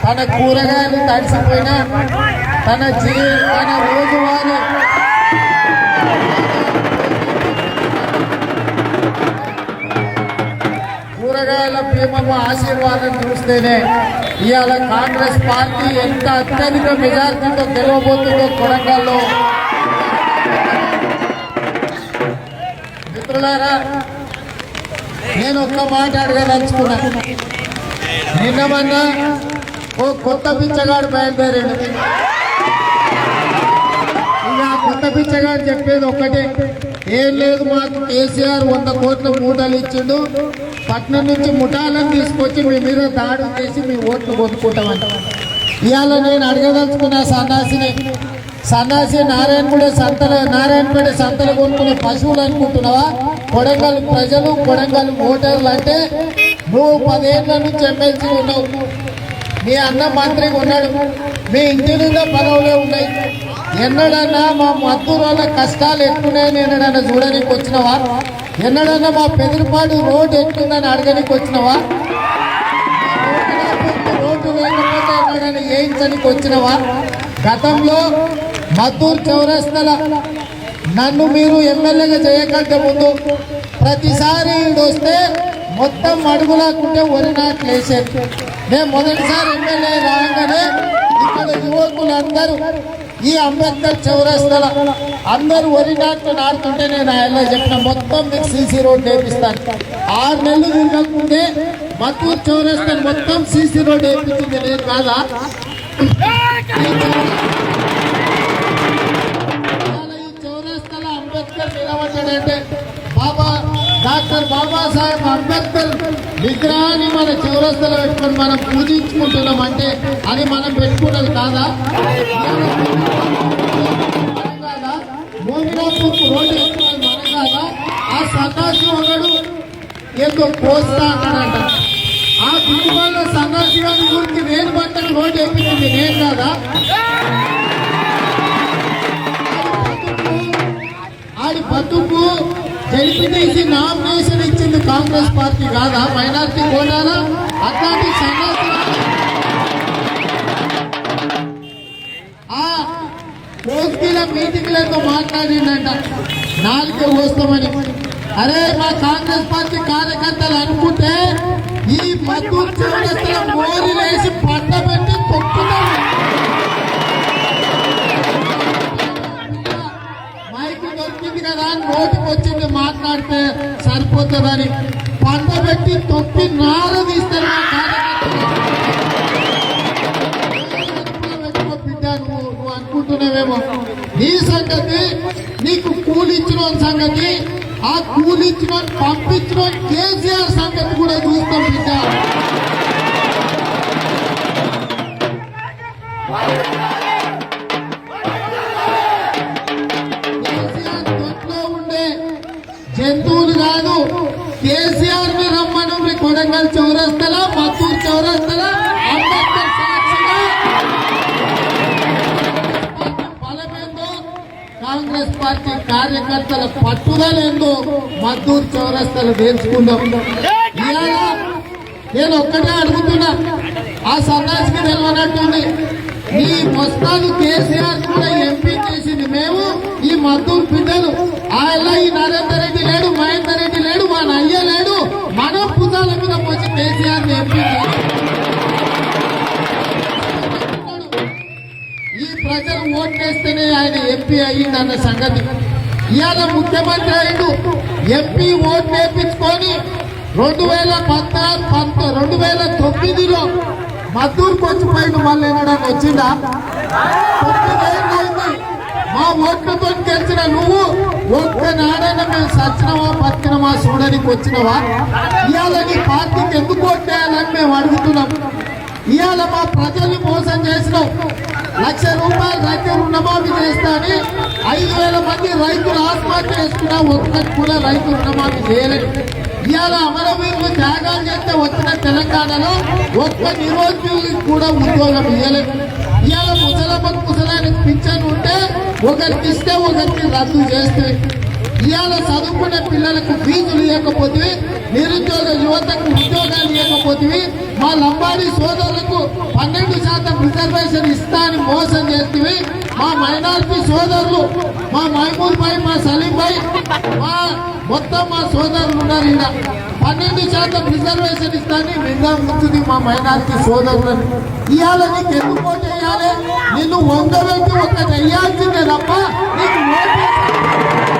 తన కూరగాయలు తడిసిపోయినా తన జీ తన రోజువారి కూరగాయల భీమము ఆశీర్వాదం చూస్తేనే ఇవాళ కాంగ్రెస్ పార్టీ ఎంత అత్యధిక మెజార్టీతో గెలవబోతుందో కొడంగల్లో. మిత్రులారా నేను ఒక్క మాట అడగదలుచుకున్నాను నిన్న మొన్న ఓ కొత్త పిచ్చగాడు బయలుదేరాడు. ఇక ఆ కొత్త పిచ్చగాడు చెప్పేది ఒక్కటే. ఏం లేదు మాకు కేసీఆర్ వంద కోట్ల మూటలు ఇచ్చిండు. పట్నం నుంచి ముఠాలను తీసుకొచ్చి మీ మీద దాడి చేసి మీ ఓట్లు కొట్టుకుంటామంట ఇవాళ నేను అడగదలుచుకున్న సన్నాసిని సన్నాసి నారాయణపూడి సంతల నారాయణపేట సంతలు కొనుక్కునే పశువులు అనుకుంటున్నావా? కొడంగల్ ప్రజలు కొడంగల్ ఓటర్లు అంటే నువ్వు పదేళ్ళ నుంచి ఎమ్మెల్సీ ఉన్నావు. మీ అన్న మంత్రిగా ఉన్నాడు మీ ఇంటి నిండా పదవులే ఉన్నాయి. ఎన్నడన్నా మా మద్దూరుల వాళ్ళ కష్టాలు ఎట్టున్నాయని ఎన్నడన్నా చూడడానికి వచ్చినవా? ఎన్నడన్నా మా పెదరిపాడు రోడ్డు ఎట్టుందని అడగడానికి వచ్చినవా? రోడ్డు లేకపోతే ఎన్నడన్నా వేయించడానికి వచ్చినవా? గతంలో మద్దూరు చౌరస్తల నన్ను మీరు ఎమ్మెల్యేగా చేయకంటే ముందు ప్రతిసారి వస్తే మొత్తం అడుగులాకుంటే వరి నాట్లు వేసారు మేము మొదటిసారి ఎమ్మెల్యే రాగానే ఇక్కడ యువకులందరూ ఈ అంబేద్కర్ చౌరస్తల అందరూ వరి నాట్లు నాడుతుంటే నేను ఆయన చెప్పిన మొత్తం మీకు సీసీ రోడ్ వేపిస్తాను ఆరు నెలలు తిరగకుంటే మత్తూరు చౌరస్తలు మొత్తం సీసీ రోడ్ వేపించింది నేను కాదా? బాబాసాహెబ్ అంబేద్కర్ విగ్రహాన్ని మన చౌరస్తలో పెట్టుకొని మనం పూజించుకుంటున్నాం అంటే అది మనం పెట్టుకున్నది కాదా? మోమినాపూర్కు రోడ్డు వేసుకున్నది మనం కాదా? ఆ సన్నాసి ఒకడు ఏదో కోస్తా అన్నాడంట. ఆ కుటుంబంలో సన్నాసి గారి ఊరికి నేను పట్టని రోడ్డు ఎక్కింది నేను కాదా? ఆడి బతుకు జరిపి తీసి నామినేషన్ ఇచ్చింది కాంగ్రెస్ పార్టీ కాదా? మైనార్టీ కోటానా? అట్లాంటి సన్యాసి మీటింగ్లతో మాట్లాడిందంట. నాలుగే వస్తామని అరే మా కాంగ్రెస్ పార్టీ కార్యకర్తలు అనుకుంటే ఈ మద్దతు మోరీ వేసి పట్టబెట్టి తొక్కుతా కానీ నోటికి వచ్చింది మాట్లాడితే సరిపోతుందని. పంట పెట్టి తొక్కి నార తీస్తారు బిడ్డ నువ్వు నువ్వు అనుకుంటున్నావేమో. నీ సంగతి నీకు కూలిచ్చిన సంగతి ఆ కూలిచ్చిన పంపించిన కేసీఆర్ సంగతి కూడా చూస్తాం బిడ్డ. కేసీఆర్ మీ రమ్మను మీ కొడంగల్ చౌరస్తల మత్తూరు చౌరస్తల అంబేద్కర్ సాక్షిగా. బలమేందో కాంగ్రెస్ పార్టీ కార్యకర్తల పట్టుదల ఏందో మద్దూరు చౌరస్తలు తెలుసుకుందాం ఇవాళ నేను ఒక్కటే అడుగుతున్నా ఆ సన్నాసికి తెలియనట్టుంది ఈ మొత్తాలు కేసీఆర్ కూడా ఎంపీ చేసింది మేము ఈ మద్దూరు బిడ్డలు. ఓట్లేస్తేనే ఆయన ఎంపీ అయ్యిందన్న సంగతి. ఇవాళ ముఖ్యమంత్రి అయిండు ఎంపీ ఓట్ వేపించుకొని రెండు వేల పద్నాలుగు రెండు వేల తొమ్మిదిలో మద్దూరుకు వచ్చిపోయిండు మళ్ళీ ఏనాడని వచ్చిందా మా ఓట్లతో గెలిచిన నువ్వు ఒక్క నాడైనా మేము సచ్చినవా బతికినవా చూడడానికి వచ్చినవా? ఇవాళ నీ పార్టీకి ఎందుకు ఓట్లేయాలని మేము అడుగుతున్నాం. ఇవాళ మా ప్రజల్ని మోసం చేసినావు. లక్ష రూపాయలు రైతులు రుణమాఫీ చేస్తానని ఐదు వేల మంది రైతులు ఆత్మహత్య చేసుకున్నా ఒక్కటి కూడా రైతు రుణమాఫీ చేయలేదు. ఇవాళ అమరవీరులు త్యాగాలు చేస్తే వచ్చిన తెలంగాణలో ఒక్క నిరుద్యోగికి కూడా ఉద్యోగం ఇవ్వలేదు. ఇవాళ ముసలమ్మ ముసలానికి పింఛన్ ఉంటే ఒకరికి ఇస్తే ఒకరికి రద్దు చేస్తే ఇవాళ చదువుకునే పిల్లలకు ఫీజులు ఇవ్వకపోతే నిరుద్యోగ యువతకు ఉద్యోగాలు ఇవ్వకపోతే మా లంబాడి సోదరులకు పన్నెండు శాతం రిజర్వేషన్ ఇస్తా అని మోసం చేస్తే మా మైనార్టీ సోదరులు మా మహమూద్ భాయ్ మా సలీం భాయ్ మా మొత్తం మా సోదరులు ఉన్నారు ఈడ. పన్నెండు శాతం రిజర్వేషన్ ఇస్తాని నిజాం ముందుది మా మైనార్టీ సోదరులను. ఇవాళ నీకు ఎందుకు ఓటు వేయాలి? నిన్ను వంద వ్యక్తి ఒక్కటి వేయాల్సిందే తప్ప నీకు ఓటు